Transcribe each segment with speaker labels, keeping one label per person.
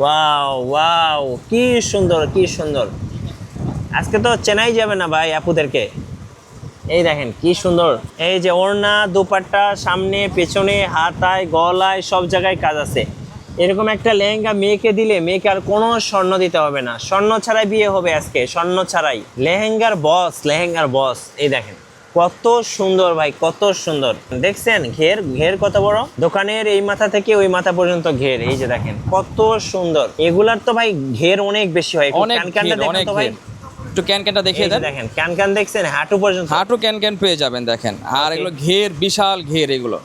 Speaker 1: Wow wow কি সুন্দর কি সুন্দর। আজকে তো চেনাই যাবে না ভাই আপুদেরকে। এই দেখেন, কি সুন্দর। এই যে ওড়না, দুপাট্টা, সামনে, পেছনে, হাতায়, গলায়, সব জায়গায় কাজ আছে। এরকম একটা লেহেঙ্গা মেয়েকে দিলে মেয়েকে আর কোনো স্বর্ণ দিতে হবে না। স্বর্ণ ছাড়াই বিয়ে হবে আজকে, স্বর্ণ ছাড়াই। লেহেঙ্গার বস লেহেঙ্গার বস এই দেখেন। কত সুন্দর ভাই কত সুন্দর। দেখছেন ঘের ঘের কত বড়? দোকানের এই মাথা থেকে ওই মাথা পর্যন্ত ঘের এই যে দেখেন কত সুন্দর। এগুলার তো ভাই ঘের অনেক বেশি হয়
Speaker 2: অনেক
Speaker 1: ভাই।
Speaker 2: একটু ক্যান ক্যানটা দেখিয়ে দেন।
Speaker 1: দেখেন ক্যান ক্যান দেখছেন হাঁটু পর্যন্ত।
Speaker 2: হাঁটু ক্যান ক্যান পেয়ে যাবেন দেখেন। আর এগুলো ঘের বিশাল ঘের এগুলো।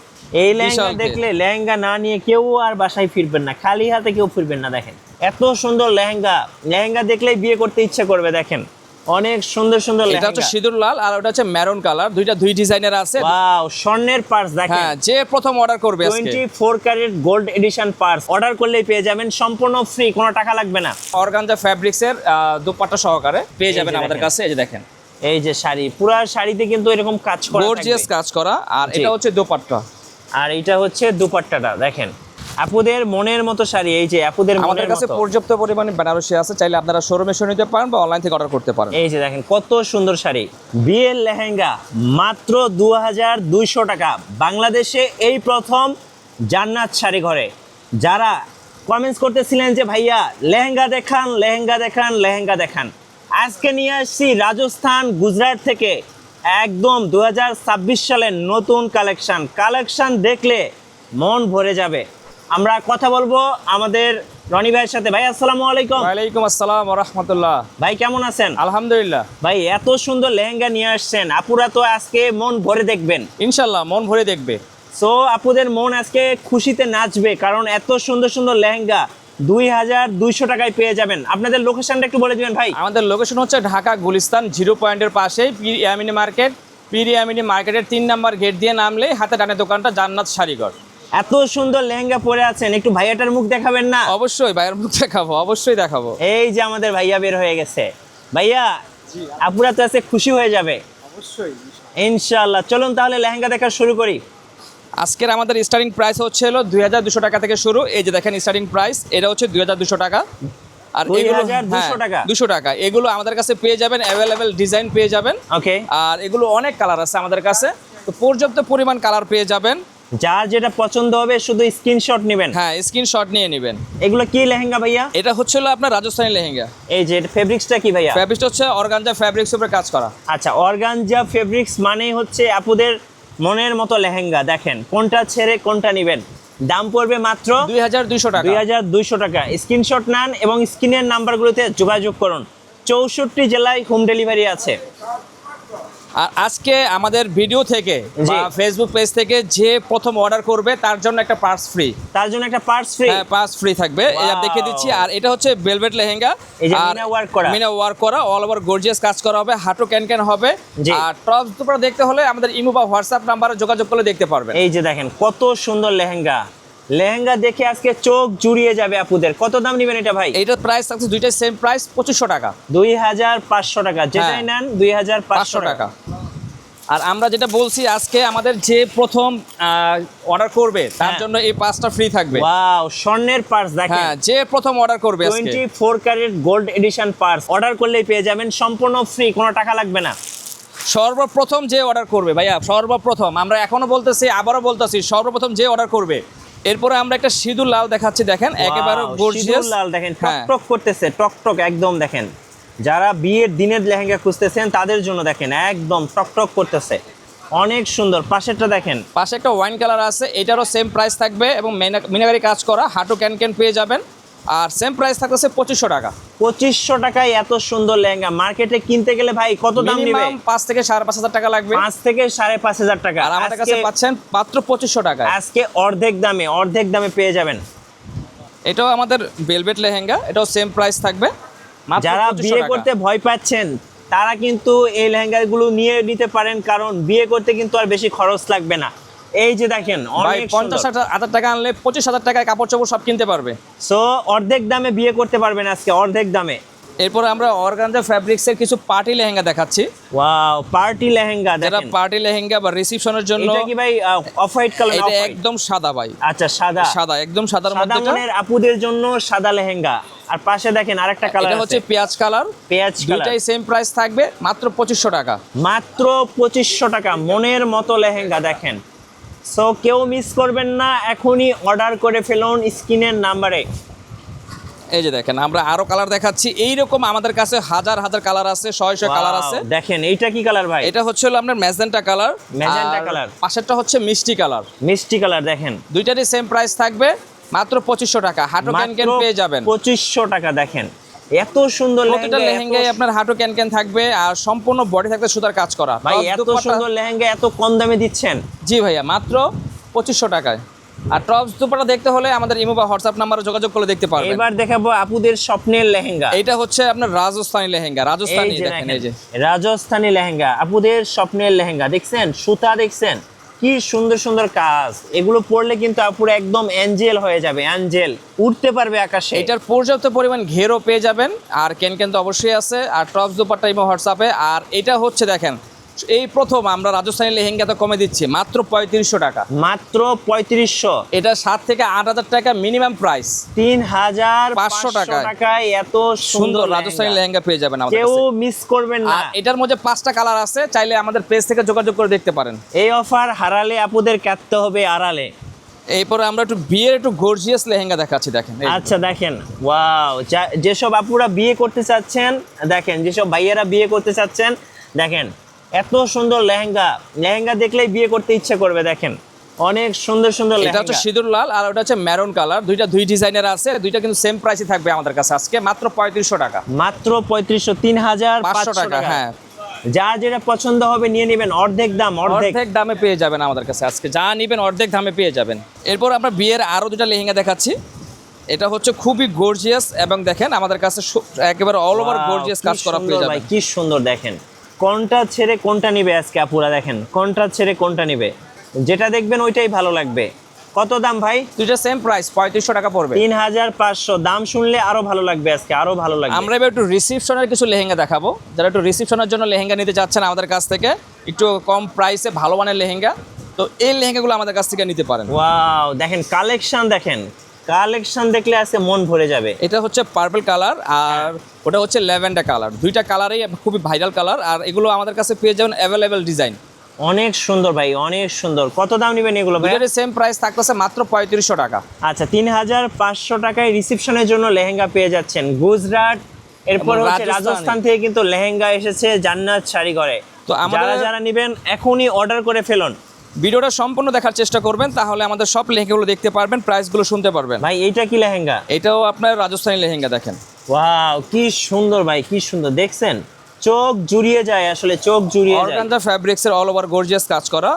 Speaker 1: এই লেহেঙ্গা দেখলে লেহেঙ্গা না নিয়ে কেউ আর বাসায় ফিরবেন না খালি হাতে কেউ ফিরবেন না দেখেন। এত সুন্দর লেহেঙ্গা লেহেঙ্গা দেখলেই বিয়ে করতে ইচ্ছে করবে দেখেন। অনেক সুন্দর সুন্দর
Speaker 2: এটা হচ্ছে সিঁদুর লাল আর ওটা হচ্ছে ম্যারুন কালার। দুইটা দুই ডিজাইনের আছে।
Speaker 1: ওয়াও স্বর্ণের পার্স দেখেন।
Speaker 2: হ্যাঁ যে প্রথম অর্ডার করবে আজকে।
Speaker 1: Twenty four carat gold edition purse. Order করলেই পেয়ে যাবেন সম্পূর্ণ ফ্রি কোনো টাকা লাগবে না।
Speaker 2: অর্গানজা ফ্যাব্রিক্সের দুপাট্টা সহকারে পেয়ে যাবেন আমাদের কাছে এই যে দেখেন।
Speaker 1: এই যে শাড়ি পুরা শাড়িতে কিন্তু এরকম কাজ করা
Speaker 2: গর্জিয়াস কাজ করা আর এটা হচ্ছে দোপাট্টা।
Speaker 1: আর এটা হচ্ছে দুপাট্টাটা দেখেন। আপুদের মনের মতো শাড়ি এই যে আপুদের
Speaker 2: আমাদের
Speaker 1: মনের
Speaker 2: কাছে পর্যাপ্ত পরিমাণে বেনারসি আছে চাইলে আপনারা শোরুমে শুনে নিতে পারেন বা অনলাইন থেকে অর্ডার করতে পারেন।
Speaker 1: এই যে দেখেন কত সুন্দর শাড়ি। বিয়ের লেহেঙ্গা মাত্র দু হাজার দুইশো টাকা। বাংলাদেশে এই প্রথম জান্নাত শাড়ি ঘরে। যারা কমেন্টস করতেছিলেন যে ভাইয়া লেহেঙ্গা দেখান লেহেঙ্গা দেখান লেহেঙ্গা দেখান। আজকে নিয়ে আসছি রাজস্থান গুজরাট থেকে একদম দু হাজার ছাব্বিশ সালের নতুন কালেকশন কালেকশন দেখলে মন ভরে যাবে। আমরা কথা বলব আমাদের রনি ভাইয়ের সাথে। ভাই আসসালামু আলাইকুম।
Speaker 2: ওয়ালাইকুম আসসালাম রহমতুল্লাহ।
Speaker 1: ভাই কেমন আছেন?
Speaker 2: আলহামদুলিল্লাহ।
Speaker 1: ভাই এত সুন্দর লেহেঙ্গা নিয়ে আসছেন। আপুরা তো আজকে মন ভরে দেখবেন।
Speaker 2: ইনশাল্লাহ মন ভরে দেখবে।
Speaker 1: সো আপুদের মন আজকে খুশিতে নাচবে কারণ এত সুন্দর সুন্দর লেহেঙ্গা দুই হাজার দুইশো টাকায় পেয়ে যাবেন। আপনাদের লোকেশনটা একটু বলে দিবেন ভাই।
Speaker 2: আমাদের লোকেশন হচ্ছে ঢাকা গুলিস্তান জিরো পয়েন্টের পাশেই পিরি ইয়ামিনি মার্কেট। পিরিয়ামিনি মার্কেটের তিন নাম্বার গেট দিয়ে নামলে হাতে ডানে দোকানটা জান্নাত শাড়িঘর
Speaker 1: এত সুন্দর লেহেঙ্গা পরে আছেন একটু ভাইয়াটার মুখ দেখাবেন না?
Speaker 2: অবশ্যই বাইরের মুখ দেখাবো অবশ্যই দেখাবো।
Speaker 1: এই যে আমাদের ভাইয়া বের হয়ে গেছে। ভাইয়া আপুরা তো আজকে খুশি হয়ে যাবে।
Speaker 2: অবশ্যই
Speaker 1: ইনশাআল্লাহ। চলুন তাহলে লেহেঙ্গা দেখা শুরু করি।
Speaker 2: আজকের আমাদের স্টার্টিং প্রাইস হচ্ছে হলো দুই হাজার দুশো টাকা থেকে শুরু। এই যে দেখেন স্টার্টিং প্রাইস এটা হচ্ছে দুই হাজার দুশো টাকা। আর এগুলো
Speaker 1: 2200 টাকা?
Speaker 2: দুশো টাকা। এগুলো আমাদের কাছে পেয়ে যাবেন অ্যাভেলেবেল ডিজাইন পেয়ে যাবেন।
Speaker 1: ওকে
Speaker 2: আর এগুলো অনেক কালার আছে আমাদের কাছে। তো পর্যাপ্ত পরিমাণ কালার পেয়ে যাবেন।
Speaker 1: যার যেটা পছন্দ হবে শুধু স্ক্রিনশট নেবেন।
Speaker 2: হ্যাঁ স্ক্রিনশট নিয়ে নেবেন।
Speaker 1: এগুলো কি লেহেঙ্গা ভাইয়া?
Speaker 2: এটা হচ্ছে হলো আপনার রাজস্থানী লেহেঙ্গা।
Speaker 1: এই যে ফেব্রিক্সটা কি ভাইয়া?
Speaker 2: ফ্যাব্রিকটা হচ্ছে অর্গানজা ফ্যাব্রিক্স উপরে কাজ করা।
Speaker 1: আচ্ছা অর্গানজা ফেব্রিক্স মানে হচ্ছে আপুদের মনের মতো লেহেঙ্গা। দেখেন কোনটা ছেড়ে কোনটা নেবেন। দাম পড়বে মাত্র
Speaker 2: দুই হাজার দুইশো টাকা।
Speaker 1: দুই হাজার দুইশো টাকা। স্ক্রিনশট নেন এবং স্ক্রিনের নাম্বারগুলোতে যোগাযোগ করুন। চৌষট্টি জেলায় হোম ডেলিভারি আছে।
Speaker 2: আর আজকে আমাদের ভিডিও থেকে বা ফেসবুক পেজ থেকে যে প্রথম অর্ডার করবে তার জন্য একটা পার্স ফ্রি
Speaker 1: তার জন্য একটা পার্স ফ্রি
Speaker 2: হ্যাঁ পার্স ফ্রি থাকবে।
Speaker 1: Wow.
Speaker 2: দেখিয়ে দিচ্ছি। আর এটা হচ্ছে ভেলভেট লেহেঙ্গা।
Speaker 1: এই যে
Speaker 2: আর
Speaker 1: মিনা work করা।
Speaker 2: মিনা ওয়ার্ক করা। অল ওভার গর্জিয়াস কাজ করা হবে। হাঁটু ক্যান ক্যান হবে আর টপ দুপুরে দেখতে হলে আমাদের ইমো বা হোয়াটসঅ্যাপ নাম্বারে যোগাযোগ করলে দেখতে পারবেন।
Speaker 1: এই যে দেখেন কত সুন্দর লেহেঙ্গা। লেহেঙ্গা দেখে আজকে চোখ জুড়িয়ে যাবে আপুদের। কত দাম নেবেন এটা ভাই?
Speaker 2: এইটার প্রাইস থাকছে দুইটাই সেম প্রাইস পঁচিশশো টাকা।
Speaker 1: দুই হাজার পাঁচশো টাকা। যেটাই
Speaker 2: হ্যাঁ।
Speaker 1: নেন দুই হাজার
Speaker 2: পাঁচশো টাকা। আর আমরা যেটা বলছি আজকে আমাদের যে প্রথম অর্ডার করবে তার
Speaker 1: হ্যাঁ।
Speaker 2: জন্য এই পাঁচটা ফ্রি থাকবে।
Speaker 1: ওয়াও স্বর্ণের পার্স দেখেন।
Speaker 2: হ্যাঁ যে প্রথম অর্ডার করবে আজকে।
Speaker 1: Twenty four carat gold edition purse. Order করলেই পেয়ে যাবেন সম্পূর্ণ ফ্রি কোনো টাকা লাগবে না।
Speaker 2: সর্বপ্রথম যে অর্ডার করবে ভাইয়া সর্বপ্রথম। আমরা এখনও বলতেছি আবারও বলতেছি সর্বপ্রথম যে অর্ডার করবে এরপরে আমরা একটা সিঁদুর লাল দেখাচ্ছি দেখেন একেবারে গর্জিয়াস
Speaker 1: লাল দেখেন
Speaker 2: হ্যাঁ
Speaker 1: টক টক করতেছে টক টক একদম দেখেন। যারা বিয়ের দিনের লেহেঙ্গা খুঁজতেছেন তাদের জন্য দেখেন একদম টক টক করতেছে। অনেক সুন্দর পাশেটা দেখেন।
Speaker 2: পাশে একটা ওয়াইন কালার আছে এটারও সেম প্রাইস থাকবে এবং মিনাগারি মিনাকারি কাজ করা হাঁটু ক্যান ক্যান পেয়ে যাবেন। আর সেম প্রাইস থাকতেছে পঁচিশশো টাকা।
Speaker 1: পঁচিশশো টাকায় এত সুন্দর লেহেঙ্গা। মার্কেটে কিনতে গেলে ভাই কত দাম নিবে?
Speaker 2: পাঁচ থেকে সাড়ে পাঁচ হাজার টাকা লাগবে।
Speaker 1: পাঁচ থেকে সাড়ে পাঁচ হাজার টাকা।
Speaker 2: আর আমাদের কাছে পাচ্ছেন মাত্র পঁচিশশো টাকা
Speaker 1: আজকে অর্ধেক দামে অর্ধেক দামে পেয়ে যাবেন।
Speaker 2: এটাও আমাদের ভেলভেট লেহেঙ্গা এটাও সেম প্রাইস থাকবে।
Speaker 1: যারা বিয়ে করতে ভয় পাচ্ছেন তারা কিন্তু এই লেহেঙ্গাগুলো নিয়ে নিতে পারেন কারণ বিয়ে করতে কিন্তু আর বেশি খরচ লাগবে না। এই যে দেখেন
Speaker 2: পঞ্চাশ হাজার টাকা আনলে পঁচিশ হাজার টাকায় কাপড় চোপড় সব কিনতে পারবে।
Speaker 1: সো অর্ধেক দামে বিয়ে করতে পারবেন আজকে অর্ধেক দামে।
Speaker 2: এরপর আমরা অর্গানজা ফ্যাব্রিক্সের কিছু পার্টি লেহেঙ্গা দেখাচ্ছি।
Speaker 1: ওয়াও পার্টি লেহেঙ্গা
Speaker 2: যারা পার্টি লেহেঙ্গা বা রিসেপশনের জন্য
Speaker 1: এটা কি ভাই অফ হোয়াইট কালার
Speaker 2: এটা একদম সাদা ভাই।
Speaker 1: আচ্ছা সাদা।
Speaker 2: সাদা একদম সাদার
Speaker 1: সাদা
Speaker 2: মধ্যে এটা।
Speaker 1: মনের আপুদের জন্য সাদা লেহেঙ্গা। আর পাশে দেখেন আরেকটা কালার
Speaker 2: এটা হচ্ছে পেঁয়াজ কালার।
Speaker 1: পেঁয়াজ কালার।
Speaker 2: দুইটাই সেম প্রাইস থাকবে মাত্র পঁচিশশো টাকা।
Speaker 1: মাত্র পঁচিশশো টাকা মনের মতো লেহেঙ্গা দেখেন। সো কেউ মিস করবেন না এখনই অর্ডার করে ফেলুন স্ক্রিনের নাম্বারে
Speaker 2: এই যে দেখেন আমরা আরও কালার দেখাচ্ছি। এইরকম আমাদের কাছে হাজার হাজার কালার আছে ছয় ছয় কালার আছে।
Speaker 1: দেখেন এইটা কি কালার ভাই?
Speaker 2: এটা হচ্ছে হলো আপনার ম্যাজেন্টা কালার
Speaker 1: ম্যাজেন্টা কালার।
Speaker 2: পাশেরটা হচ্ছে মিষ্টি কালার
Speaker 1: মিষ্টি কালার দেখেন।
Speaker 2: দুইটারই সেম প্রাইস থাকবে মাত্র পঁচিশশো টাকা। হাঁটু ক্যান ক্যান পেয়ে যাবেন।
Speaker 1: পঁচিশশো টাকা দেখেন। এত সুন্দর
Speaker 2: প্রতিটা
Speaker 1: লেহেঙ্গা,
Speaker 2: লেহেঙ্গায় আপনার হাঁটু ক্যান ক্যান থাকবে আর সম্পূর্ণ বডি থাকবে সুতার কাজ করা।
Speaker 1: ভাই এত সুন্দর লেহেঙ্গা এত কম দামে দিচ্ছেন?
Speaker 2: জি ভাইয়া মাত্র পঁচিশশো টাকায়। আর টপস দুপাটা দেখতে হলে আমাদের ইমো বা হোয়াটসঅ্যাপ নাম্বারে যোগাযোগ করে দেখতে পারবেন।
Speaker 1: এবার দেখাবো আপুদের স্বপ্নের লেহেঙ্গা।
Speaker 2: এটা হচ্ছে আপনার রাজস্থানী লেহেঙ্গা রাজস্থানী দেখেন এই যে।
Speaker 1: রাজস্থানী লেহেঙ্গা আপুদের স্বপ্নের লেহেঙ্গা দেখছেন? সুতা দেখছেন? কি সুন্দর সুন্দর কাজ। এগুলো পড়লে কিন্তু আপুর একদম অ্যাঞ্জেল হয়ে যাবে, অ্যাঞ্জেল। উঠতে পারবে আকাশে।
Speaker 2: এটার পর্যাপ্ত পরিমাণ ঘেরও পেয়ে যাবেন, আর কেন কেন তো অবশ্যই আছে, আর টপস দুপারটা ইমো হোয়াটসঅ্যাপে, আর এটা হচ্ছে দেখেন এই প্রথম আমরা রাজস্থানী লেহেঙ্গা তো কমে দিচ্ছি মাত্র পঁয়ত্রিশশো টাকা।
Speaker 1: মাত্র পঁয়ত্রিশশো।
Speaker 2: এটা সাত থেকে আট হাজার টাকা মিনিমাম প্রাইস
Speaker 1: তিন হাজার পাঁচশো
Speaker 2: টাকায়।
Speaker 1: টাকায় এত
Speaker 2: সুন্দর রাজস্থানী লেহেঙ্গা। পেয়ে যাবেন
Speaker 1: কেউ মিস করবেন না।
Speaker 2: এটার মধ্যে পাঁচটা কালার আছে চাইলে আমাদের পেজ থেকে যোগাযোগ করে দেখতে পারেন।
Speaker 1: এই অফার হারালে আপুদের কাটতে হবে আড়ালে।
Speaker 2: এরপরে আমরা একটু বিয়ের একটু গর্জিয়াস লেহেঙ্গা দেখাচ্ছি দেখেন।
Speaker 1: আচ্ছা দেখেন। ওয়াও যেসব আপুরা বিয়ে করতে চাচ্ছেন দেখেন যেসব ভাইয়েরা বিয়ে করতে চাচ্ছেন দেখেন। এত সুন্দর লেহেঙ্গা। লেহেঙ্গা দেখলেই বিয়ে করতে ইচ্ছে করবে দেখেন। অনেক সুন্দর সুন্দর
Speaker 2: এটা হচ্ছে সিঁদুর লাল আর ওটা হচ্ছে ম্যারুন কালার। দুইটা দুই ডিজাইনের আছে দুইটা কিন্তু সেম প্রাইসে থাকবে আমাদের কাছে আজকে মাত্র পঁয়ত্রিশশো টাকা।
Speaker 1: মাত্র পঁয়ত্রিশশো তিন হাজার
Speaker 2: পাঁচশো টাকা হ্যাঁ।
Speaker 1: যা যেটা পছন্দ হবে নিয়ে নেবেন অর্ধেক দাম অর্ধেক।
Speaker 2: অর্ধেক দামে পেয়ে যাবেন আমাদের কাছে আজকে। যা নিবেন অর্ধেক দামে পেয়ে যাবেন। এরপর আমরা বিয়ের আরও দুটা লেহেঙ্গা দেখাচ্ছি। এটা হচ্ছে খুবই গর্জিয়াস এবং দেখেন আমাদের কাছে একেবারে অল ওভার গর্জিয়াস কাজ করা পেয়ে যাবে
Speaker 1: কি সুন্দর দেখেন। কোনটা ছেড়ে কোনটা নিবে আজকে আপুরা দেখেন। কোনটা ছেড়ে কোনটা নিবে? যেটা দেখবেন ওইটাই ভালো লাগবে। কত দাম ভাই?
Speaker 2: দুইটা সেম প্রাইস পঁয়ত্রিশশো টাকা পড়বে।
Speaker 1: তিন হাজার পাঁচশো। দাম শুনলে আরও ভালো লাগবে আজকে আরও ভালো লাগবে।
Speaker 2: আমরা এবার একটু রিসিপশনের কিছু লেহেঙ্গা দেখাবো। যারা একটু রিসিপশনের জন্য লেহেঙ্গা নিতে চাচ্ছেন আমাদের কাছ থেকে একটু কম প্রাইসে ভালো মানের লেহেঙ্গা। তো এই লেহেঙ্গাগুলো আমাদের কাছ থেকে নিতে পারেন।
Speaker 1: ওয়াও দেখেন কালেকশন দেখেন। কালেকশন দেখলে আজকে মন ভরে যাবে।
Speaker 2: এটা হচ্ছে পার্পল কালার আর ওটা হচ্ছে ল্যাভেন্ডার কালার দুইটা কালারই খুবই ভাইরাল কালার আর এগুলো আমাদের কাছে পেয়ে যাবেন অ্যাভেলেবেল ডিজাইন
Speaker 1: অনেক সুন্দর ভাই অনেক সুন্দর। কত দাম নেবেন এগুলো ভাই?
Speaker 2: সেম প্রাইস থাকতেছে মাত্র পঁয়ত্রিশশো টাকা।
Speaker 1: আচ্ছা তিন হাজার পাঁচশো টাকায় রিসেপশনের জন্য লেহেঙ্গা পেয়ে যাচ্ছেন গুজরাট। এরপর হচ্ছে
Speaker 2: রাজস্থান।
Speaker 1: থেকে কিন্তু লেহেঙ্গা এসেছে জান্নাত শাড়ি ঘরে
Speaker 2: তো
Speaker 1: যারা যারা নেবেন এখনই অর্ডার করে ফেলুন।
Speaker 2: ভিডিওটা সম্পূর্ণ দেখার চেষ্টা করবেন তাহলে আমাদের সব লেহেঙ্গাগুলো দেখতে পারবেন প্রাইসগুলো শুনতে পারবেন।
Speaker 1: ভাই এইটা কি লেহেঙ্গা?
Speaker 2: এটাও আপনার রাজস্থানী লেহেঙ্গা দেখেন।
Speaker 1: ওয়াও কি সুন্দর ভাই কি সুন্দর দেখছেন? চোখ জুড়িয়ে যায় আসলে চোখ জুড়িয়ে যায়।
Speaker 2: অর্গানজা ফ্যাব্রিক্স এর অল ওভার গর্জিয়াস কাজ করা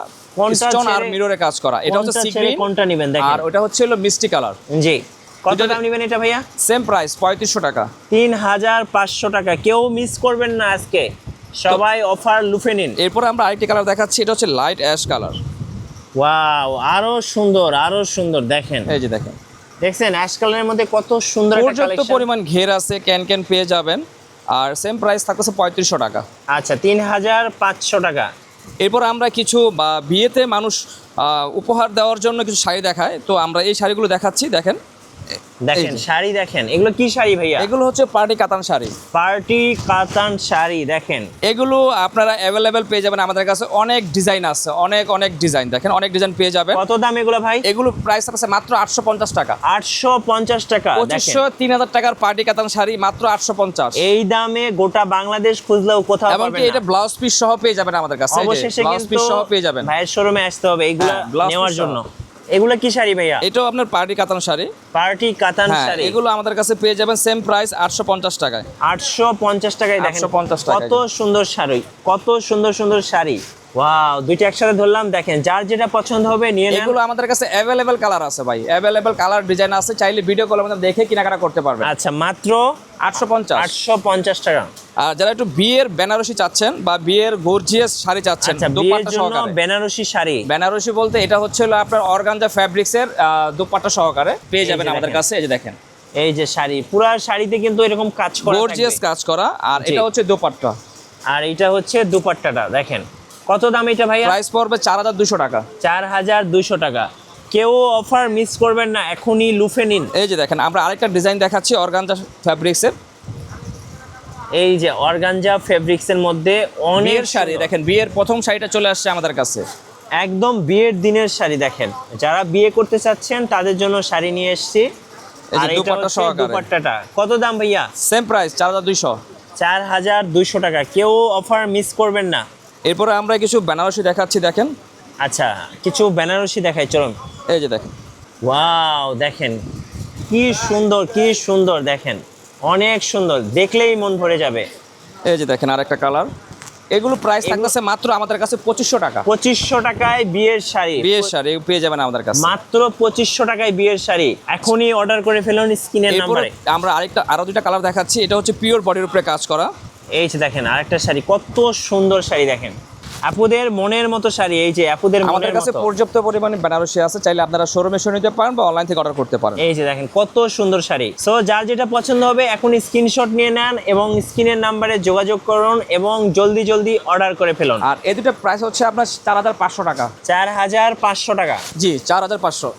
Speaker 2: স্টোন আর মিররে কাজ করা। এটা হচ্ছে সি
Speaker 1: কোনটা নেবেন দেখেন।
Speaker 2: আর ওটা হচ্ছে হলো মিষ্টি কালার।
Speaker 1: জি। কত দাম নেবেন এটা ভাইয়া?
Speaker 2: সেম প্রাইস পঁয়ত্রিশশো টাকা।
Speaker 1: তিন হাজার পাঁচশো টাকা। কেউ মিস করবেন না আজকে। সবাই অফার লুফে নিন।
Speaker 2: এরপর আমরা আরেকটি কালার দেখাচ্ছি এটা হচ্ছে লাইট অ্যাশ কালার
Speaker 1: ওয়াও আরও সুন্দর আরও সুন্দর দেখেন।
Speaker 2: এই যে দেখেন।
Speaker 1: দেখছেন অ্যাশ কালারের মধ্যে কত সুন্দর একটা
Speaker 2: পর্যাপ্ত
Speaker 1: কালেকশন
Speaker 2: পরিমাণ ঘের আছে ক্যান ক্যান পেয়ে যাবেন। আর সেম প্রাইস থাকতেছে পঁয়ত্রিশশো টাকা।
Speaker 1: আচ্ছা তিন হাজার পাঁচশো টাকা।
Speaker 2: এরপর আমরা কিছু বা বিয়েতে মানুষ আহ, উপহার দেওয়ার জন্য কিছু শাড়ি দেখায়। তো আমরা এই শাড়িগুলো দেখাচ্ছি দেখেন।
Speaker 1: দেখেন শাড়ি দেখেন এগুলো কি শাড়ি ভাইয়া?
Speaker 2: এগুলো হচ্ছে পার্টি কাতান শাড়ি।
Speaker 1: পার্টি কাতান শাড়ি দেখেন।
Speaker 2: এগুলো আপনারা অ্যাভেলেবেল পেয়ে যাবেন আমাদের কাছে। অনেক ডিজাইন আছে অনেক অনেক ডিজাইন দেখেন অনেক ডিজাইন পেয়ে যাবেন।
Speaker 1: কত দাম এগুলো ভাই?
Speaker 2: এগুলো প্রাইস আছে মাত্র আটশো পঞ্চাশ টাকা।
Speaker 1: আটশো পঞ্চাশ টাকা দেখেন।
Speaker 2: পঁচিশশো তিন হাজার টাকার পার্টি কাতান শাড়ি মাত্র আটশো পঞ্চাশ।
Speaker 1: এই দামে গোটা বাংলাদেশ খুঁজলেও কোথাও পাবেন
Speaker 2: এটা ব্লাউজ পিস সহ পেয়ে যাবেন আমাদের কাছে।
Speaker 1: অবশেষে
Speaker 2: ব্লাউজ পিস সহ পেয়ে যাবেন।
Speaker 1: ভাইয়ের শোরুমে আসতে হবে এগুলো
Speaker 2: হ্যাঁ,
Speaker 1: নেওয়ার জন্য। এগুলো কি শাড়ি ভাইয়া?
Speaker 2: এটাও আপনার পার্টি কাতান শাড়ি।
Speaker 1: পার্টি কাতান
Speaker 2: হ্যাঁ
Speaker 1: শাড়ি।
Speaker 2: এগুলো আমাদের কাছে পেয়ে যাবেন সেম প্রাইস আটশো পঞ্চাশ টাকায়।
Speaker 1: আটশো পঞ্চাশ টাকায় দেখেন।
Speaker 2: 850 টাকা
Speaker 1: কত সুন্দর শাড়ি কত সুন্দর সুন্দর শাড়ি। ওয়াও দুইটা একসাথে ধরলাম দেখেন যার যেটা পছন্দ হবে নিয়ে নেন।
Speaker 2: এগুলো আমাদের কাছে অ্যাভেলেবেল কালার আছে ভাই। অ্যাভেলেবেল কালার ডিজাইন আছে চাইলে ভিডিও কলের মধ্যে দেখে কেনাকাটা করতে পারবেন।
Speaker 1: আচ্ছা মাত্র
Speaker 2: আটশো পঞ্চাশ।
Speaker 1: আটশো পঞ্চাশ টাকা।
Speaker 2: আর যারা একটু বিয়ের বেনারসি চাচ্ছেন বা বিয়ের গর্জিয়াস শাড়ি চাচ্ছেন
Speaker 1: আচ্ছা
Speaker 2: দোপাট্টা
Speaker 1: জন্য
Speaker 2: সহকারে।
Speaker 1: বেনারসি শাড়ি।
Speaker 2: বেনারসি বলতে এটা হচ্ছে হলো আপনার অর্গানজা ফ্যাব্রিক্সের দুপাট্টা সহকারে পেয়ে যাবেন আমাদের কাছে এই যে দেখেন।
Speaker 1: এই যে শাড়ি পুরা শাড়িতে কিন্তু এরকম কাজ করা
Speaker 2: গর্জিয়াস কাজ করা আর এটা হচ্ছে দোপাট্টা।
Speaker 1: আর এটা হচ্ছে দুপাট্টাটা দেখেন। কত দাম এটা ভাইয়া?
Speaker 2: প্রাইস পড়বে চার হাজার দুশো টাকা।
Speaker 1: চার হাজার দুইশো টাকা। কেউ অফার মিস করবেন না এখনই লুফে নিন।
Speaker 2: এই যে দেখেন আমরা আরেকটা ডিজাইন দেখাচ্ছি অর্গানজা ফ্যাব্রিক্সের
Speaker 1: এই যে অর্গানজা ফেব্রিক্সের মধ্যে অনেক
Speaker 2: শাড়ি দেখেন বিয়ের প্রথম শাড়িটা চলে আসছে আমাদের কাছে।
Speaker 1: একদম বিয়ের দিনের শাড়ি দেখেন। যারা বিয়ে করতে চাচ্ছেন তাদের জন্য শাড়ি নিয়ে এসেছি। আর এটা। দুপাট্টাটা। কত দাম ভাইয়া?
Speaker 2: সেম প্রাইস চার হাজার দুইশো
Speaker 1: চার হাজার দুইশো টাকা। কেউ অফার মিস করবেন না।
Speaker 2: এরপরে আমরা কিছু বেনারসি দেখাচ্ছি দেখেন।
Speaker 1: আচ্ছা কিছু বেনারসি দেখাই চলুন।
Speaker 2: এই যে দেখেন।
Speaker 1: ওয়াও দেখেন। কি সুন্দর কি সুন্দর দেখেন। অনেক সুন্দর দেখলেই মন ভরে যাবে।
Speaker 2: এই যে দেখেন আরেকটা কালার। এগুলো প্রাইস থাকতেছে মাত্র আমাদের কাছে পঁচিশশো টাকা।
Speaker 1: পঁচিশশো টাকায় বিয়ের শাড়ি।
Speaker 2: বিয়ের শাড়ি পেয়ে যাবেন আমাদের কাছে।
Speaker 1: মাত্র পঁচিশশো টাকায় বিয়ের শাড়ি। এখনই অর্ডার করে ফেলুন স্ক্রিনের নাম্বারে
Speaker 2: আমরা আরেকটা আরও দুইটা কালার দেখাচ্ছি। এটা হচ্ছে পিওর বডির উপরে কাজ করা।
Speaker 1: এই যে দেখেন আরেকটা শাড়ি কত সুন্দর শাড়ি দেখেন। আপুদের মনের মতো শাড়ি এই যে আপুদের
Speaker 2: আমাদের কাছে পর্যাপ্ত পরিমাণে বেনারসি আছে চাইলে আপনারা শোরুমে শুনে নিতে পারেন বা অনলাইন থেকে অর্ডার করতে পারেন।
Speaker 1: এই যে দেখেন কত সুন্দর শাড়ি। সো যার যেটা পছন্দ হবে এখন স্ক্রিনশট নিয়ে নেন এবং স্ক্রিনের নাম্বারে যোগাযোগ করুন এবং জলদি জলদি অর্ডার করে ফেলুন।
Speaker 2: আর এই দুটো প্রাইস হচ্ছে আপনার চার হাজার পাঁচশো টাকা।
Speaker 1: চার হাজার পাঁচশো টাকা।
Speaker 2: জি চার হাজার পাঁচশো।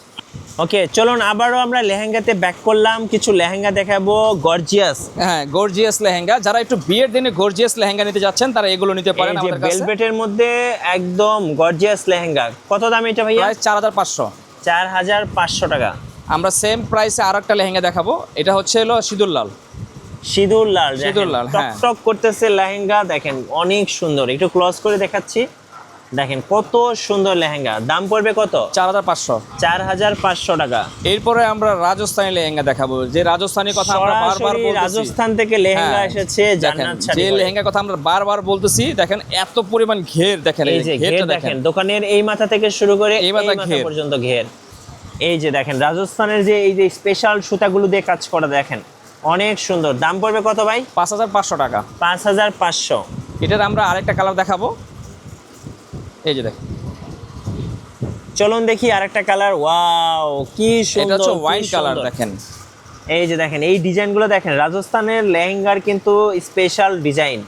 Speaker 1: ওকে চলুন আবারও আমরা লেহেঙ্গাতে ব্যাক করলাম। কিছু লেহেঙ্গা দেখাবো। গর্জিয়াস
Speaker 2: হ্যাঁ গর্জিয়াস লেহেঙ্গা। যারা একটু বিয়ের দিনে গর্জিয়াস লেহেঙ্গা নিতে যাচ্ছেন তারা এগুলো নিতে পারেন আমাদের কাছে।
Speaker 1: ভেলভেটের মধ্যে একদম গর্জিয়াস লেহেঙ্গা। কত দাম এটা ভাইয়া?
Speaker 2: প্রাইস চার হাজার পাঁচশো।
Speaker 1: চার হাজার পাঁচশো টাকা।
Speaker 2: আমরা সেম প্রাইসে আর একটা লেহেঙ্গা দেখাবো। এটা হচ্ছে হলো সিঁদুর লাল।
Speaker 1: সিঁদুর লাল
Speaker 2: সিঁদুর লাল, হ্যাঁ।
Speaker 1: টকটক করতেছে লেহেঙ্গা দেখেন অনেক সুন্দর। একটু ক্লোজ করে দেখাচ্ছি। দেখেন কত সুন্দর লেহেঙ্গা। দাম পড়বে কত?
Speaker 2: চার হাজার পাঁচশো।
Speaker 1: চার হাজার পাঁচশো টাকা।
Speaker 2: এরপরে আমরা রাজস্থানী লেহেঙ্গা দেখাবো। যে রাজস্থানী কথা আমরা বারবার
Speaker 1: রাজস্থান থেকে লেহেঙ্গা
Speaker 2: হ্যাঁ,
Speaker 1: এসেছে
Speaker 2: দেখেন যে লেহেঙ্গা কথা আমরা বারবার বলতেছি দেখেন এত পরিমাণ ঘের দেখেন
Speaker 1: এই যে ঘের দেখেন। দোকানের এই মাথা থেকে শুরু করে
Speaker 2: এই মাথা।
Speaker 1: পর্যন্ত ঘের। এই যে দেখেন রাজস্থানের যে এই যে স্পেশাল সুতাগুলো দিয়ে কাজ করা দেখেন অনেক সুন্দর। দাম পড়বে কত ভাই?
Speaker 2: পাঁচ হাজার পাঁচশো টাকা।
Speaker 1: পাঁচ হাজার পাঁচশো।
Speaker 2: এটার আমরা আরেকটা কালার দেখাবো। এই যে দেখেন
Speaker 1: চলুন দেখি আরেকটা কালার ওয়াও কি সুন্দর
Speaker 2: এটা
Speaker 1: হচ্ছে
Speaker 2: ওয়াইন কালার দেখেন।
Speaker 1: এই যে দেখেন এই ডিজাইনগুলো দেখেন রাজস্থানের লেহেঙ্গার কিন্তু স্পেশাল ডিজাইন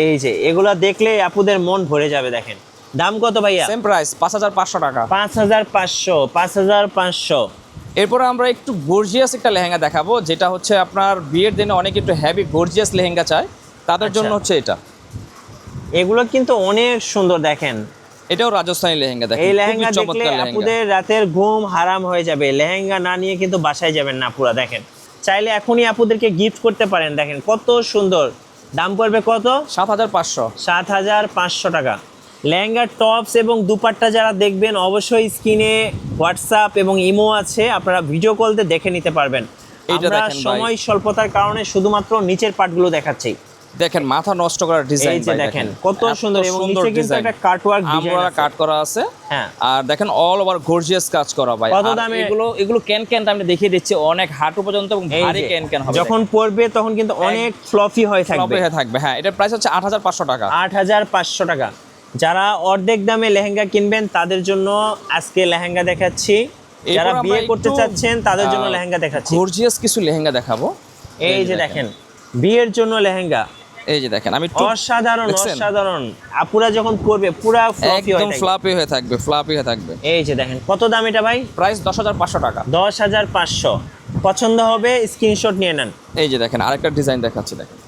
Speaker 1: এই যে এগুলো দেখলে আপুদের মন ভরে যাবে দেখেন। দাম কত ভাইয়া?
Speaker 2: সেম প্রাইস পাঁচ হাজার পাঁচশো টাকা।
Speaker 1: পাঁচ হাজার পাঁচশো পাঁচ হাজার পাঁচশো।
Speaker 2: এরপরে আমরা একটু গর্জিয়াস একটা লেহেঙ্গা দেখাবো যেটা হচ্ছে আপনার বিয়ের দিনে অনেক একটু হেভি গর্জিয়াস লেহেঙ্গা চায়। তাদের
Speaker 1: আচ্ছা।
Speaker 2: জন্য হচ্ছে এটা।
Speaker 1: এগুলো কিন্তু অনেক সুন্দর দেখেন।
Speaker 2: এটাও রাজস্থানী লেহেঙ্গা দেখেন
Speaker 1: এই লেহেঙ্গা দেখলে আপুদের রাতের ঘুম হারাম হয়ে যাবে। লেহেঙ্গা না নিয়ে কিন্তু বাসায় যাবেন না পুরা দেখেন। চাইলে এখনই আপুদেরকে গিফট করতে পারেন দেখেন কত সুন্দর। দাম পড়বে কত?
Speaker 2: সাত হাজার পাঁচশো।
Speaker 1: সাত হাজার পাঁচশো টাকা। লেহেঙ্গার টপস এবং দুপাট্টা যারা দেখবেন অবশ্যই স্ক্রিনে হোয়াটসঅ্যাপ এবং ইমো আছে আপনারা ভিডিও কলতে দেখে নিতে পারবেন। আমরা সময় স্বল্পতার কারণে শুধুমাত্র নিচের পার্টগুলো দেখাচ্ছি।
Speaker 2: দেখেন মাথা নষ্ট করার ডিজাইন
Speaker 1: এই যে দেখেন কত সুন্দর এবং নিচে কিন্তু একটা কাটওয়ার্ক ডিজাইন
Speaker 2: আমরা কাট করা আছে।
Speaker 1: হ্যাঁ।
Speaker 2: আর দেখেন অল ওভার গর্জিয়াস কাজ করা ভাই।
Speaker 1: কত দামে?
Speaker 2: এগুলো এগুলো ক্যান ক্যান আমি দেখিয়ে দিচ্ছি অনেক হাঁটু পর্যন্ত এবং ভারী
Speaker 1: যে,
Speaker 2: ক্যান ক্যান হবে
Speaker 1: যখন পরবে তখন কিন্তু অনেক ফ্লফি হয়ে থাকবে।
Speaker 2: ফ্লপে হয়ে থাকবে হ্যাঁ। এটার প্রাইস হচ্ছে আট হাজার পাঁচশো টাকা।
Speaker 1: আট হাজার পাঁচশো টাকা। যারা অর্ধেক দামে লেহেঙ্গা কিনবেন তাদের জন্য আজকে লেহেঙ্গা দেখাচ্ছি। যারা বিয়ে করতে চাচ্ছেন তাদের জন্য লেহেঙ্গা দেখাচ্ছি।
Speaker 2: গর্জিয়াস কিছু লেহেঙ্গা দেখাবো।
Speaker 1: এই যে দেখেন। বিয়ের জন্য লেহেঙ্গা।
Speaker 2: এই যে দেখেন আমি
Speaker 1: অসাধারণ অসাধারণ। আপুরা যখন করবে পুরা ফ্লাফি
Speaker 2: একদম ফ্লাপি হয়ে থাকবে ফ্লাপি হয়ে থাকবে।
Speaker 1: এই যে দেখেন কত দাম এটা ভাই?
Speaker 2: প্রাইস 10500 টাকা।
Speaker 1: 10500 পছন্দ হবে স্ক্রিনশট নিয়ে নেন।
Speaker 2: এই যে দেখেন আরেকটা ডিজাইন দেখাচ্ছি দেখেন।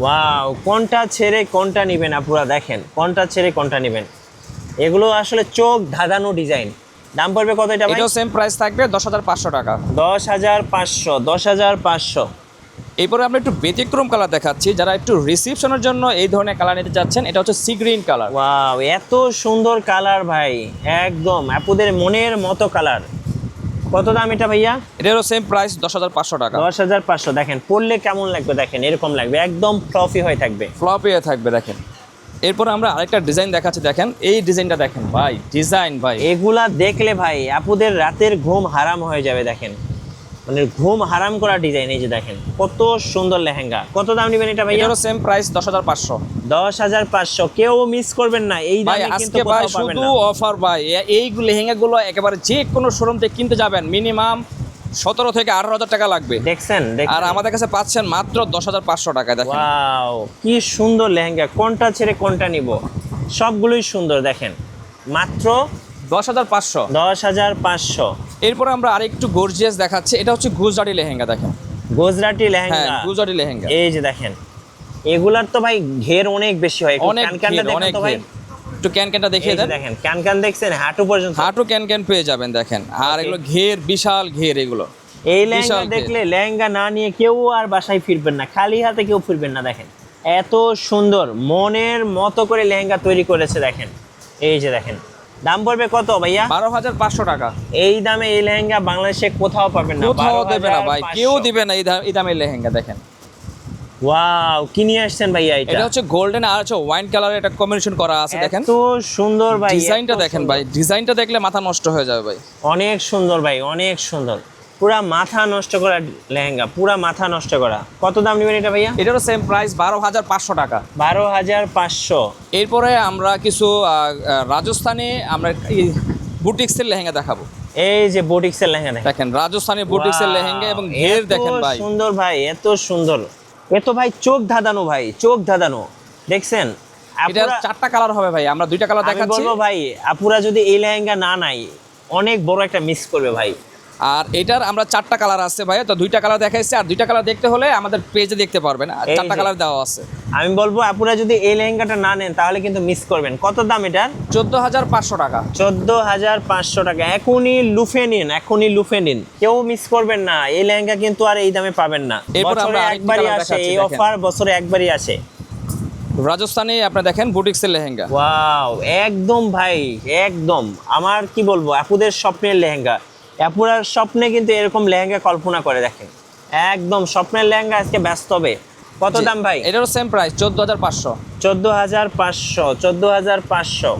Speaker 1: ওয়াও কোনটা ছেড়ে কোনটা নেবেন আপুরা? দেখেন কোনটা ছেড়ে কোনটা নেবেন। এগুলো আসলে চোখ ধাঁধানো ডিজাইন দাম পড়বে কত এটা ভাই?
Speaker 2: এটাও সেম প্রাইস থাকবে 10500 টাকা।
Speaker 1: 10500 10500
Speaker 2: এরপরে আমরা একটু ব্যতিক্রম কালার দেখাচ্ছি। যারা একটু রিসিপশনের জন্য এই ধরনের কালার নিতে চাচ্ছেন এটা হচ্ছে সি গ্রিন কালার
Speaker 1: ওয়াও এত সুন্দর কালার ভাই একদম। আপুদের মনের মতো কালার কত দাম এটা ভাইয়া?
Speaker 2: এটারও সেম প্রাইস দশ হাজার পাঁচশো টাকা।
Speaker 1: দশ হাজার পাঁচশো দেখেন পরলে কেমন লাগবে দেখেন এরকম লাগবে একদম ফ্লফি হয়ে থাকবে।
Speaker 2: ফ্লপি হয়ে থাকবে দেখেন। এরপরে আমরা আরেকটা ডিজাইন দেখাচ্ছি দেখেন। এই ডিজাইনটা দেখেন ভাই ডিজাইন ভাই।
Speaker 1: এগুলা দেখলে ভাই আপুদের রাতের ঘুম হারাম হয়ে যাবে দেখেন। মানে ঘুম হারাম করা ডিজাইন এই যে দেখেন কত সুন্দর লেহেঙ্গা। কত দাম নেবেন এটা ভাইয়া?
Speaker 2: এটারও সেম প্রাইস দশ হাজার পাঁচশো।
Speaker 1: দশ হাজার পাঁচশো কেউ মিস করবেন না এই
Speaker 2: ভাই
Speaker 1: দামে কিন্তু
Speaker 2: আজকে ভাই শুধু অফার ভাই এই লেহেঙ্গাগুলো একেবারে যে কোনো শোরুম থেকে কিনতে যাবেন মিনিমাম সতেরো থেকে আঠারো হাজার টাকা লাগবে।
Speaker 1: দেখছেন
Speaker 2: আর আমাদের কাছে পাচ্ছেন মাত্র দশ হাজার পাঁচশো টাকায় দেখেন।
Speaker 1: কি সুন্দর লেহেঙ্গা কোনটা ছেড়ে কোনটা নিব? সবগুলোই সুন্দর দেখেন। মাত্র
Speaker 2: দশ হাজার পাঁচশো।
Speaker 1: দশ হাজার পাঁচশো।
Speaker 2: এরপরে আমরা আরেকটু গর্জিয়াস দেখাচ্ছি এটা হচ্ছে গুজরাটি লেহেঙ্গা দেখেন।
Speaker 1: গুজরাটি
Speaker 2: হ্যাঁ
Speaker 1: লেহেঙ্গা
Speaker 2: গুজরাটি লেহেঙ্গা।
Speaker 1: এই যে দেখেন এগুলার তো ভাই ঘের অনেক বেশি হয়
Speaker 2: অনেক অনেক
Speaker 1: তো ভাই।
Speaker 2: ঘের। একটু ক্যান ক্যানটা দেখিয়ে দেন।
Speaker 1: দেখেন ক্যান ক্যান দেখছেন হাঁটু পর্যন্ত।
Speaker 2: হাঁটু ক্যান ক্যান পেয়ে যাবেন দেখেন। আর এগুলো ঘের বিশাল ঘের এগুলো।
Speaker 1: এই লেহেঙ্গা দেখলে লেহেঙ্গা না নিয়ে কেউ আর বাসায় ফিরবেন না খালি হাতে কেউ ফিরবেন না দেখেন। এত সুন্দর মনের মতো করে লেহেঙ্গা তৈরি করেছে দেখেন। এই যে দেখেন দাম পড়বে কত ভাইয়া?
Speaker 2: বারো হাজার পাঁচশো টাকা।
Speaker 1: এই দামে এই লেহেঙ্গা বাংলাদেশে কোথাও পাবেন না
Speaker 2: কোথাও দেবে না ভাই কেউ দিবে না এই দামে দামের লেহেঙ্গা দেখেন।
Speaker 1: ওয়াও কি নিয়ে আসছেন ভাইয়া এটা?
Speaker 2: এটা হচ্ছে গোল্ডেন আর হচ্ছে ওয়াইন কালারের একটা কম্বিনেশন করা আছে দেখেন।
Speaker 1: তো সুন্দর ভাই
Speaker 2: ডিজাইনটা দেখেন ভাই ডিজাইনটা দেখলে মাথা নষ্ট হয়ে যাবে ভাই।
Speaker 1: অনেক সুন্দর ভাই অনেক সুন্দর। পুরা মাথা নষ্ট করা লেহেঙ্গা পুরা মাথা নষ্ট করা। কত দাম নেবেন এটা ভাইয়া?
Speaker 2: এটারও সেম প্রাইস বারো হাজার পাঁচশো টাকা।
Speaker 1: বারো হাজার পাঁচশো।
Speaker 2: এরপরে আমরা কিছু রাজস্থানে আমরা বুটিক্সের লেহেঙ্গা দেখাবো।
Speaker 1: এই যে বুটিক্সের লেহেঙ্গা দেখেন।
Speaker 2: রাজস্থানি বুটিক্সের লেহেঙ্গা এবং ঘের দেখেন ভাই।
Speaker 1: সুন্দর ভাই এত সুন্দর। এত ভাই চোখ ধাঁধানো ভাই চোখ ধাঁধানো। দেখছেন?
Speaker 2: এটার চারটা কালার হবে ভাই আমরা দুইটা কালার দেখাচ্ছি।
Speaker 1: বলব ভাই আপুরা যদি এই লেহেঙ্গা না নাই অনেক বড় একটা মিস করবে ভাই।
Speaker 2: আর এটার আমরা চারটা কালার আছে ভাই তো দুইটা কালার দেখাইছি আর দুইটা কালার দেখতে হলে আমাদের পেজে দেখতে পারবেন আর চারটা কালার দেওয়া আছে।
Speaker 1: আমি বলব আপুরা যদি এই লেহেঙ্গাটা না নেন তাহলে কিন্তু মিস করবেন। কত দাম এটার?
Speaker 2: চোদ্দ হাজার পাঁচশো টাকা।
Speaker 1: চোদ্দ হাজার পাঁচশো টাকা। এখনই লুফে নিন এখনই লুফে নিন। কেউ মিস করবেন না। এই লেহেঙ্গা কিন্তু আর এই দামে পাবেন না।
Speaker 2: এরপর
Speaker 1: বছরে
Speaker 2: আমরা
Speaker 1: একবারই আসে এই অফার বছরে একবারই আসে।
Speaker 2: রাজস্থানে আপনি দেখেন বুটিক্সের লেহেঙ্গা।
Speaker 1: ওয়াও একদম ভাই একদম। আমার কি বলব আপুদের স্বপ্নের লেহেঙ্গা। আপুরার স্বপ্নে কিন্তু এরকম লেহেঙ্গা কল্পনা করে দেখেন একদম স্বপ্নের লেহেঙ্গা আজকে ব্যস্ত হবে কত দাম ভাই?
Speaker 2: এটারও সেম প্রাইস চোদ্দ হাজার পাঁচশো।
Speaker 1: চোদ্দ হাজার পাঁচশো চোদ্দ হাজার পাঁচশো।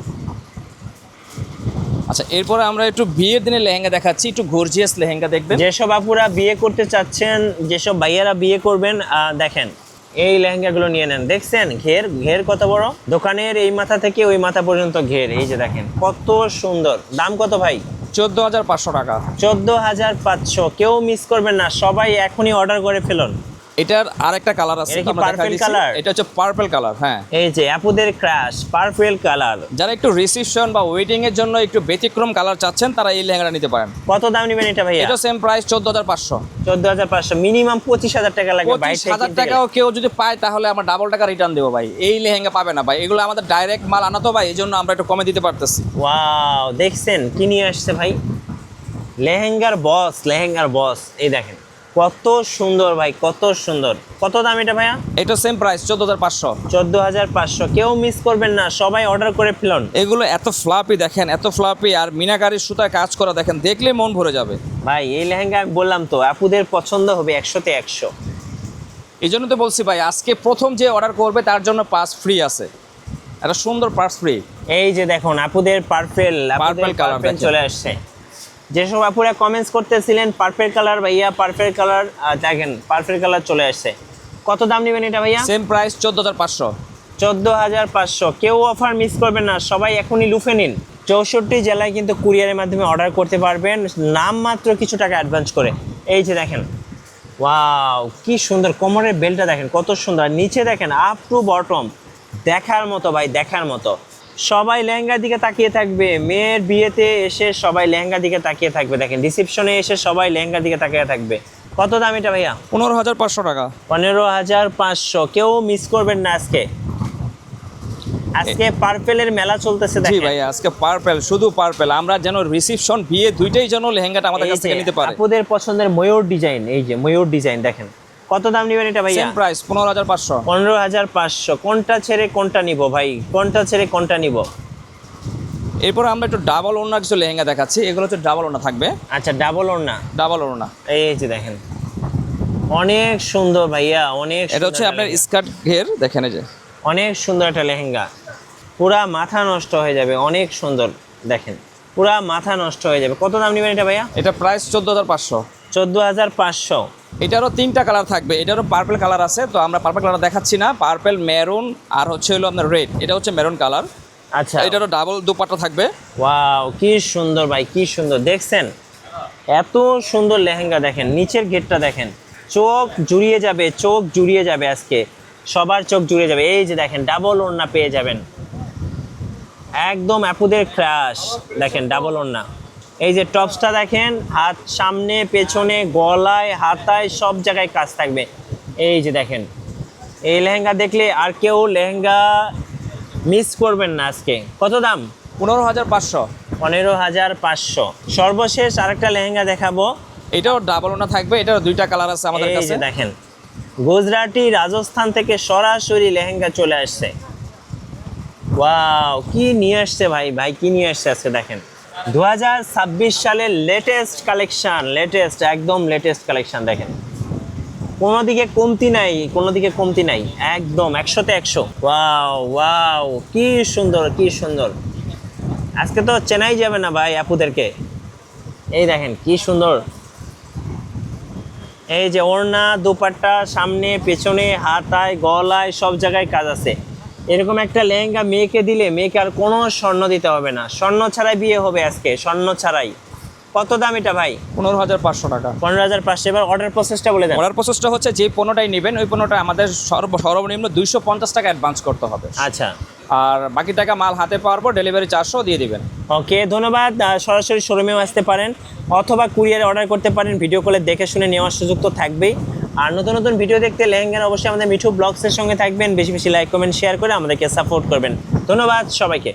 Speaker 2: আচ্ছা এরপরে আমরা একটু বিয়ের দিনে লেহেঙ্গা দেখাচ্ছি একটু গর্জিয়াস লেহেঙ্গা দেখবেন।
Speaker 1: যেসব আপুরা বিয়ে করতে চাচ্ছেন যেসব ভাইয়ারা বিয়ে করবেন দেখেন এই লেহেঙ্গাগুলো নিয়ে নেন। দেখছেন? ঘের ঘের কত বড়? দোকানের এই মাথা থেকে ওই মাথা পর্যন্ত ঘের এই যে দেখেন কত সুন্দর। দাম কত ভাই?
Speaker 2: চোদ্দ হাজার পাঁচশো টাকা।
Speaker 1: চোদ্দ হাজার পাঁচশো। কেউ মিস করবেন না। সবাই এখনই অর্ডার করে ফেলুন।
Speaker 2: এটার আরেকটা কালার আছে
Speaker 1: এটা কি
Speaker 2: আমরা দেখাই
Speaker 1: purple
Speaker 2: দিচ্ছি।
Speaker 1: colour?
Speaker 2: এটা হচ্ছে পার্পল কালার হ্যাঁ।
Speaker 1: এই যে আপুদের ক্রাশ পার্পেল কালার
Speaker 2: যারা একটু রিসিপশন বা ওয়েডিং এর জন্য একটু ব্যতিক্রম কালার চাচ্ছেন তারা এই লেহেঙ্গাটা নিতে পারেন।
Speaker 1: কত দাম নেবেন এটা ভাইয়া?
Speaker 2: এটা সেম প্রাইস চোদ্দ হাজার পাঁচশো।
Speaker 1: চোদ্দ হাজার পাঁচশো মিনিমাম পঁচিশ হাজার টাকা লাগবে
Speaker 2: হাজার
Speaker 1: কিনতে
Speaker 2: টাকাও কেউ যদি পায় তাহলে আমরা ডাবল টাকা রিটার্ন দেবো ভাই। এই লেহেঙ্গা পাবে না ভাই। এগুলো আমাদের ডাইরেক্ট মাল আনা তো ভাই এই জন্য আমরা একটু কমে দিতে পারতেছি।
Speaker 1: ওয়াও দেখছেন কি নিয়ে আসছে ভাই? লেহেঙ্গার বস লেহেঙ্গার বস এই দেখেন। কত সুন্দর ভাই কত সুন্দর। কত দাম এটা ভাইয়া?
Speaker 2: এটা সেম প্রাইস চোদ্দ হাজার পাঁচশো।
Speaker 1: চোদ্দ হাজার পাঁচশো। কেউ মিস করবেন না সবাই অর্ডার করে ফেলুন।
Speaker 2: এগুলো এত ফ্লাপি দেখেন এত ফ্লাপি আর মিনাকারির সুতায় কাজ করা দেখেন দেখলে মন ভরে যাবে।
Speaker 1: ভাই এই লেহেঙ্গা আমি বললাম তো আপুদের পছন্দ হবে একশোতে একশো।
Speaker 2: এই জন্য তো বলছি ভাই আজকে প্রথম যে অর্ডার করবে তার জন্য পাস ফ্রি আছে। একটা সুন্দর পার্স ফ্রি
Speaker 1: এই যে দেখুন আপুদের পার্পেল পার্পেল
Speaker 2: দেখেন।
Speaker 1: চলে আসছে। যেসব আপুরা কমেন্টস করতেছিলেন পার্পেল কালার ভাইয়া পার্পেল কালার দেখেন পার্পেল কালার চলে আসছে। কত দাম নেবেন এটা ভাইয়া?
Speaker 2: সেম প্রাইস চোদ্দ হাজার পাঁচশো।
Speaker 1: চোদ্দ হাজার পাঁচশো। কেউ অফার মিস করবেন না সবাই এখনই লুফে নিন। চৌষট্টি জেলায় কিন্তু কুরিয়ারের মাধ্যমে অর্ডার করতে পারবেন নাম মাত্র কিছু টাকা অ্যাডভান্স করে। এই যে দেখেন ওয়াও কি সুন্দর কোমরের বেলটা দেখেন কত সুন্দর। নিচে দেখেন আপ টু বটম দেখার মতো ভাই দেখার মতো। সবাই লেহেঙ্গার দিকে তাকিয়ে থাকবে। মেয়ের বিয়েতে এসে সবাই লেহেঙ্গার দিকে তাকিয়ে থাকবে। দেখেন রিসেপশনে এসে সবাই লেহেঙ্গার দিকে তাকিয়ে থাকবে। কত দাম এটা ভাইয়া?
Speaker 2: পনেরো হাজার পাঁচশো টাকা।
Speaker 1: পনেরো হাজার পাঁচশো। কেউ মিস করবেন না আজকে। আজকে পার্পেলের মেলা চলতেছে
Speaker 2: জি
Speaker 1: দেখেন।
Speaker 2: ভাই আজকে পার্পেল শুধু পার্পেল। আমরা যেন রিসিপশন বিয়ে দুইটাই যেন লেহেঙ্গাটা আমাদের কাছ থেকে নিতে পারে।
Speaker 1: আপুদের পছন্দের ময়ূর ডিজাইন এই যে ময়ূর ডিজাইন দেখেন। কত দাম নেবেন এটা ভাইয়া?
Speaker 2: সেম প্রাইস পনেরো হাজার পাঁচশো।
Speaker 1: পনেরো হাজার পাঁচশো। কোনটা ছেড়ে কোনটা নিব ভাই? কোনটা ছেড়ে কোনটা নিব?
Speaker 2: এরপর আমরা একটু ডাবল ওড়না কিছু লেহেঙ্গা দেখাচ্ছি। এগুলো হচ্ছে ডাবল ওড়না থাকবে।
Speaker 1: আচ্ছা ডাবল ওর না
Speaker 2: ডাবল ওড়না।
Speaker 1: এই যে দেখেন। অনেক সুন্দর ভাইয়া অনেক
Speaker 2: এটা হচ্ছে আপনার স্কার্ট ঘের দেখেন এই যে।
Speaker 1: অনেক সুন্দর একটা লেহেঙ্গা। পুরা মাথা নষ্ট হয়ে যাবে অনেক সুন্দর। দেখেন পুরা মাথা নষ্ট হয়ে যাবে। কত দাম নেবেন এটা ভাইয়া?
Speaker 2: এটা প্রাইস চোদ্দ হাজার পাঁচশো।
Speaker 1: চোদ্দ হাজার পাঁচশো।
Speaker 2: এটারও তিনটা কালার থাকবে। এটারও পার্পল কালার আছে তো আমরা পার্পল কালার দেখাচ্ছি না। পার্পল মেরুন আর হচ্ছে হলো আপনার রেড এটা হচ্ছে মেরুন কালার।
Speaker 1: আচ্ছা।
Speaker 2: এটারও ডাবল দুপাটা থাকবে।
Speaker 1: ওয়াও কি সুন্দর ভাই কি সুন্দর। দেখছেন? এত সুন্দর লেহেঙ্গা দেখেন নিচের গেটটা দেখেন। চোখ জুড়িয়ে যাবে চোখ জুড়িয়ে যাবে আজকে। সবার চোখ জুড়িয়ে যাবে। এই যে দেখেন ডাবল ওড়না পেয়ে যাবেন। একদম অ্যাপুদের ক্রাশ দেখেন ডাবল ওড়না। এই যে টপসটা দেখেন হাত সামনে পেছনে গলায় হাতায় সব জায়গায় কাজ থাকবে। এই যে দেখেন এই লেহেঙ্গা দেখলে আর কেউ লেহেঙ্গা মিস করবেন না আজকে। কত দাম?
Speaker 2: পনেরো হাজার পাঁচশো।
Speaker 1: পনেরো হাজার পাঁচশো। সর্বশেষ আরেকটা লেহেঙ্গা দেখাবো।
Speaker 2: এটাও ডাবল ওনা থাকবে এটাও দুইটা কালার আছে আমাদের কাছে।
Speaker 1: দেখেন গুজরাটি রাজস্থান থেকে সরাসরি লেহেঙ্গা চলে আসছে। ওয়াও কি নিয়ে আসছে ভাই? ভাই কি নিয়ে আসছে আজকে দেখেন? দু হাজার ছাব্বিশ সালের লেটেস্ট কালেকশন লেটেস্ট একদম লেটেস্ট কালেকশন দেখেন। কোনো দিকে কমতি নাই কোনো দিকে কমতি নাই। একদম একশোতে একশো। ওয়াও ওয়াও, কি সুন্দর কি সুন্দর। আজকে তো চেনাই যাবে না ভাই আপুদেরকে। এই দেখেন, কি সুন্দর। এই যে ওড়না, দুপাট্টা, সামনে, পেছনে, হাতায়, গলায় সব জায়গায় কাজ আছে। এরকম একটা লেহেঙ্গা মেয়েকে দিলে মেয়েকে আর কোনো স্বর্ণ দিতে হবে না। স্বর্ণ ছাড়াই বিয়ে হবে আজকে স্বর্ণ ছাড়াই। কত দাম এটা ভাই?
Speaker 2: পনেরো হাজার পাঁচশো টাকা।
Speaker 1: পনেরো হাজার পাঁচশো এবার অর্ডার প্রসেসটা বলে দেন।
Speaker 2: অর্ডার প্রসেসটা হচ্ছে যে পণ্যটাই নেবেন ওই পণ্যটা আমাদের সর্ব সর্বনিম্ন দুইশো পঞ্চাশ টাকা অ্যাডভান্স করতে হবে।
Speaker 1: আচ্ছা।
Speaker 2: আর বাকি টাকা মাল হাতে পাওয়ার পর ডেলিভারি চারশো দিয়ে দিবেন।
Speaker 1: ওকে ধন্যবাদ। সরাসরি শোরুমেও আসতে পারেন অথবা কুরিয়ারে অর্ডার করতে পারেন ভিডিও কলে দেখে শুনে নেওয়ার সুযোগ তো থাকবেই। আর নতুন নতুন ভিডিও দেখতে লেহেঙ্গার অবশ্যই আমাদের মিঠু ব্লগসের সঙ্গে থাকবেন। বেশি বেশি লাইক কমেন্ট শেয়ার করে আমাদেরকে সাপোর্ট করবেন। ধন্যবাদ সবাইকে।